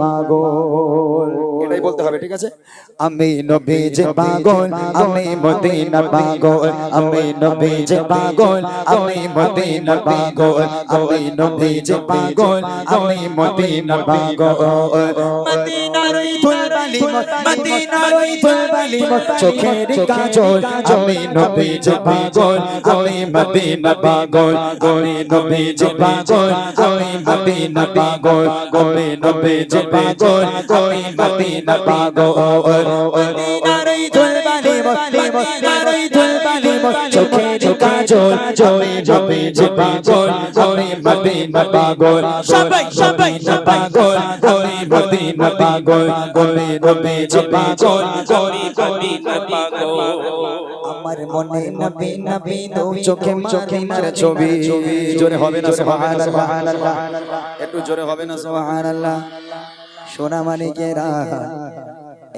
পাগল। এটাই বলতে হবে ঠিক আছে আমি নবীজি পাগল আমি মদিনার পাগল আমি নবীজি পাগল আমি মদিনার পাগল আমি নবীজি পাগল আমি মদিনার পাগল মদিনার চোখের কাজল আমি নবীজি পাগল আমি মদিনার পাগল আমি নবীজি পাগল আমি মদিনার পাগল আমি নবীজি পাগল আমি মদিনার পাগল মদিনার ওই ধুলবালি মদিনার ওই ধুলবালি চোখের কাজল আমি নবীজি পাগল আমি মদিনার পাগল সবাই সবাই না পাগল পাগল পাগল আমার মনে নবী নবী দু চোখে চোখে মার ছবি জোরে হবে না সুবহানাল্লাহ একটু জোরে হবে না সুবহানাল্লাহ সোনা মানিকেরা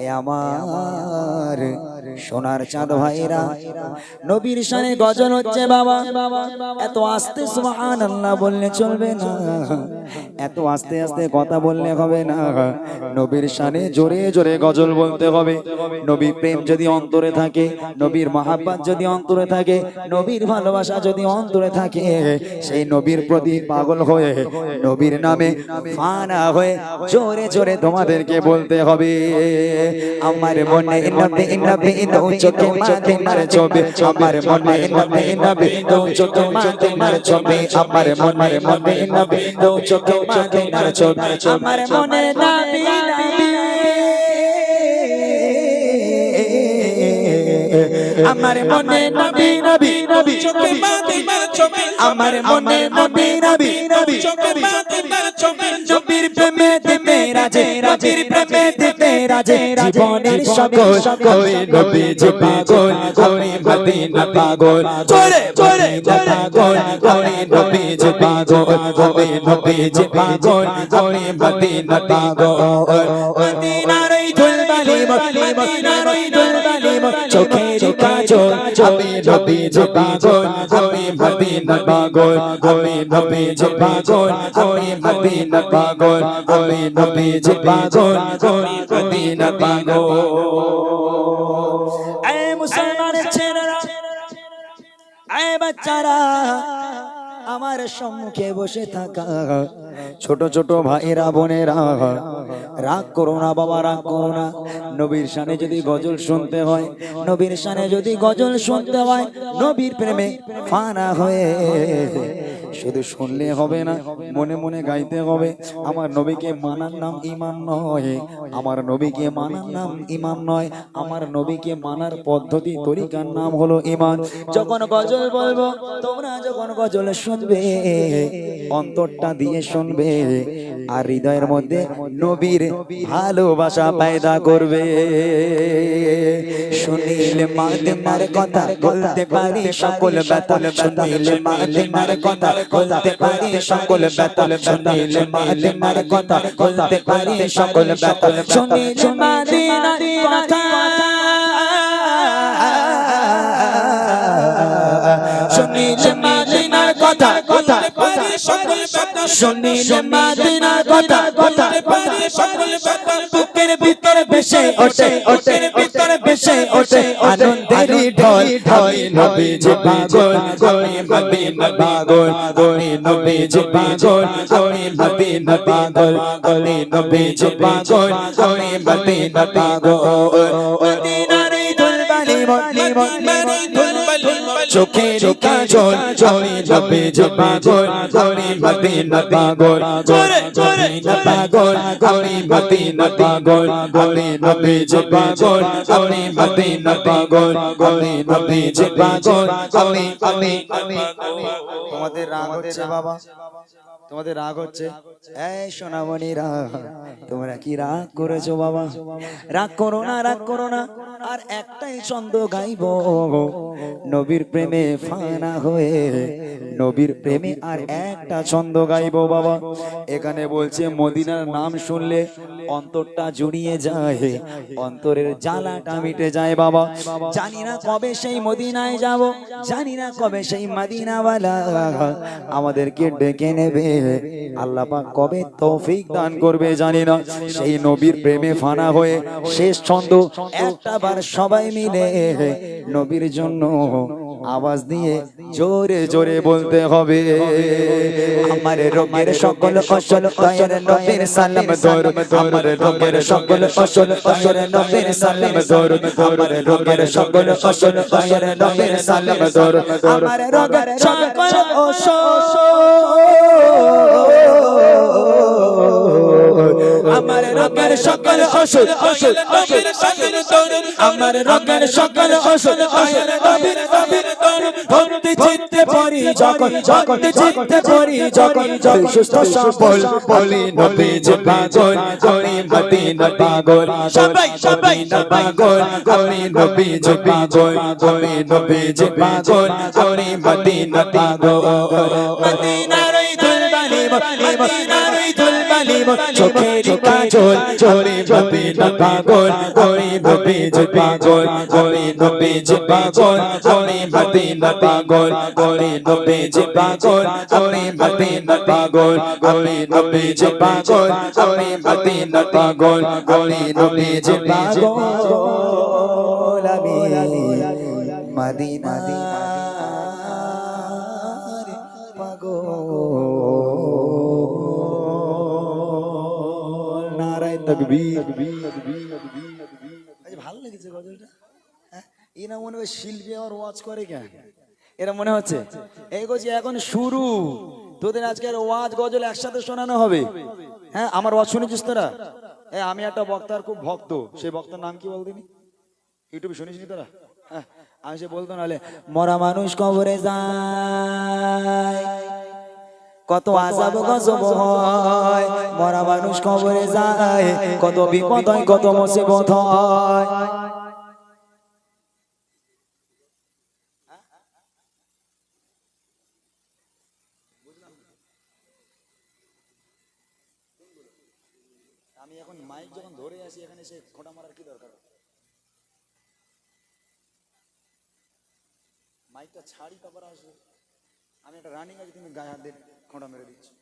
এ আমার সোনার চাঁদ ভাইরা। নবীর সানে গজন হচ্ছে বাবা। এত আস্তে সুবহানাল্লাহ বললে চলবে না। এত আস্তে আস্তে কথা বললে হবে না। নবীর শানে জোরে জোরে গজল বলতে হবে। নবী প্রেম যদি অন্তরে থাকে, নবীর মহাব্বাত যদি অন্তরে থাকে, নবীর ভালোবাসা যদি অন্তরে থাকে, সেই নবীর প্রতি পাগল হয়ে নবীর নামে ফানা হয়ে জোরে জোরে তোমাদেরকে বলতে হবে। আমার মনে নবী নবী দু চোখে মাদিনার ছবি। আমার মনে নবী নবী দু চোখে মাদিনার ছবি। আমার মনে মনে নবী দু চোখে মাদিনার ছবি আমার মনে নবী নবী আমার মনে নবী নবী নবী, চোখে মাদিনার ছবি আমার মনে নবী নবী নবী, চোখে মাদিনার ছবি নবীর প্রেমে দিতে রাজে, নবীর প্রেমে দিতে রাজে, জীবনের সকল ওই নবী যে পাগল ওই মদিনা পাগল। জোরে জোরে পাগল ওই নবী যে পাগল ওই নবী যে পাগল ওই মদিনা পাগল। মদিনার ওই ধুলবালি, মদিনার ওই ধুলবালি কাজল আমি নবী যে পাগল আমি মদিনা পাগল আমি নবী যে পাগল আমি মদিনা পাগল আমি নবী যে পাগল আমি মদিনা পাগল এ মুসলমানের ছেলেরা এ বাচ্চারা আমার সম্মুখে বসে থাকা। ছোট ছোট ভাইরা বোনেরা, রাগ করো না বাবা, রাগ করো না। নবীর সানে যদি গজল শুনতে হয়, নবীর সানে যদি গজল শুনতে হয়, নবীর প্রেমে ফানা হয়ে শুধু শুনলে হবে না, মনে মনে গাইতে হবে, আমার নবীকে মানার নাম ইমান নয়, আমার নবীকে মানার নাম ইমান নয়, আমার নবীকে মানার পদ্ধতি তরিকার নাম হলো ইমান যখন গজল বলব, তোমরা যখন গজল শুনবে, অন্তরটা দিয়ে শুনবে, আর হৃদয়ের মধ্যে নবীর ভালোবাসা পায়দা করবে। শুনিল মাদিনার কথা, বলতে পারি সকল বেতল শুনিলে মাদিনার কথা, বলতে পারি সকল বেতল শুনিলে মাদিনার কথা, বলতে পারি সকল বেতল শুনিলে মাদিনার কথা কথা পারি সকল ব্যথা শুনিল মাদিনার কথা কথা পারি সকল ব্যথা বুকের ভিতরে ভেসে ওঠে ওঠে ভিতরে ভেসে ওঠে আনন্দের ঢল ঢল নবী পাগল আমি মদিনা পাগল আমি নবী পাগল আমি মদিনা পাগল আমি নবী পাগল আমি মদিনা পাগল মদিনার এই দুলবালি মদিনার এই দুলবালি চোখের কাজল আমি নবী যে পাগল আমি মদিনা পাগল জোরে জোরে পাগল আমি মদিনা পাগল আমি নবী যে পাগল আমি মদিনা পাগল আমি নবী যে পাগল আমি আমি আমি তোমাদের রাগ হচ্ছে বাবা তোমাদের রাগ হচ্ছে এই সোনামণিরা তোমরা কি রাগ করেছ বাবা রাগ করো না রাগ করো না আর একটাই ছন্দ গাইব। নবীর প্রেমে ফানা হয়ে নবীর প্রেমে আর একটা ছন্দ গাইব বাবা। এখানে বলছে, মদিনার নাম শুনলে অন্তরটা জুড়িয়ে যায়, অন্তরের জ্বালাটা মিটে যায় বাবা। জানি না কবে সেই মদিনায় যাব, জানি না কবে সেই মদিনাওয়ালা আমাদেরকে ডেকে নেবে। আল্লাহ কবে তৌফিক দান করবে জানি না। সেই নবীর প্রেমে ফানা হয়ে শেষ ছন্দ, একটা বার সবাই মিলে নবীর জন্য আওয়াজ দিয়ে জোরে জোরে বলতে হবে। আমার রোগের সকল ফসল দয়ার নবীর সালাম দর আমার রোগের সকল ফসল দয়ার নবীর সালাম দর আমার রোগের সকল ফসল দয়ার নবীর সালাম দর আমার রোগের সকল আমার রোগের সকল ওষুধ ওষুধ নবীর সাথের তরুণ। আমার রোগের সকল ওষুধ ওষুধ নবীর নবীর তরুণ। ভক্তি চিত্তে পড়ি যখন ভক্তি চিত্তে পড়ি যখন যখন। সুস্থ সবল বলি নবী যে পাগল আমি মদিনা পাগল সবাই সবাই না পাগল আমি নবী যে পাগল আমি নবী যে পাগল আমি মদিনা পাগল। মদিনার ওই দুলবালি মদিনার ওই দুলবালি চোখের কাজল চোরে মদিনা পাগল নবী যে পাগল নবী যে পাগল আমি মদিনা পাগল নবী যে পাগল আমি মদিনা পাগল নবী যে পাগল আমি মদিনা পাগল নবী যে পাগল আমি মদিনা হ্যাঁ? এরা মনে হয় ওয়াজ করে কেন? মনে হচ্ছে, এই এখন শুরু, তোদের আজকে আর ওয়াজ একসাথে শোনানো হবে। হ্যাঁ আমার ওয়াজ তোরা? এ, আমি একটা বক্তার খুব ভক্ত, সেই বক্তার নাম কি বলদিনি ইউটিউবে শুনিস নি তোরা? হ্যাঁ আমি সে বলতো নাহলে, মরা মানুষ কবরে যায়। কত আজাব গজব হয়। মরা মানুষ কবরে যায়। কত বিপদ হয় কত মুসিবত হয়। আমি এখন মাইক যখন ধরে এখানে সে খোঁটা মারার কি দরকার? মাইকটা ছাড়ি তারপর আসবে। আমি একটা রানিং আছে তুমি গায়ে হাত দিয়ে খোঁটা মেরে দিচ্ছি।